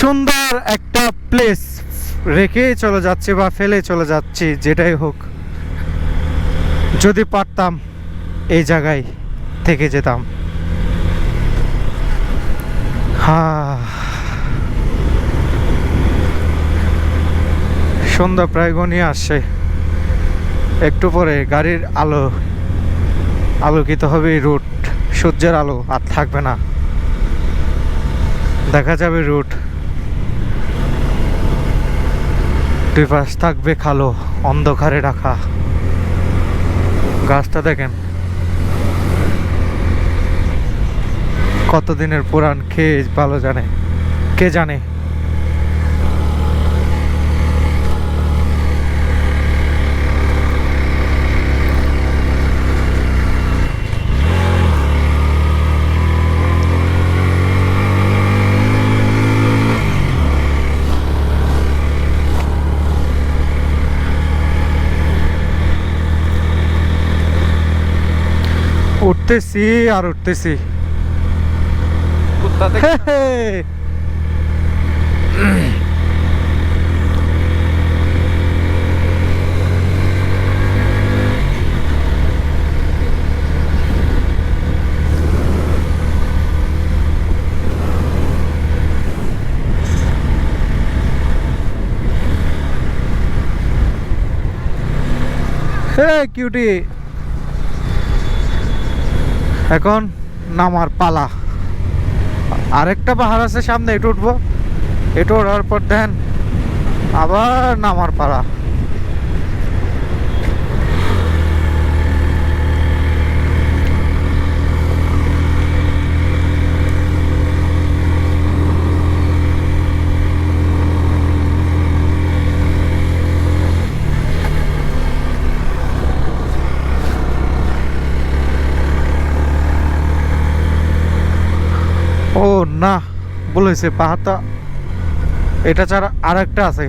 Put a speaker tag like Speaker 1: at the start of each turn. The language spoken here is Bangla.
Speaker 1: সুন্দর একটা প্লেস রেখে চলে যাচ্ছে বা ফেলে চলে যাচ্ছি, যেটাই হোক। যদি পারতাম এই জায়গায় থেকে যেতাম। সন্ধ্যা প্রায় গনিয়ে আসছে। একটু পরে গাড়ির আলো, আলোকিত হবে রুট সূর্যের আলো আর থাকবে না। দেখা যাবে রুট দুই পাশ থাকবে কালো অন্ধকারে রাখা। গাছটা দেখেন। কতদিনের পুরান খেয়ে ভালো জানে? কে জানে? উঠতেছি আর উঠতেছি
Speaker 2: কুত্তা থেকে
Speaker 1: হে হে। হে কিউটি এখন নামার পালা। আরেকটা পাহাড় আছে সামনে, এটু উঠবো। এটু ওঠার পর দেন আবার নামার পালা। ও না বলেছে পাহাড়টা এটা ছাড়া আর একটা আছে।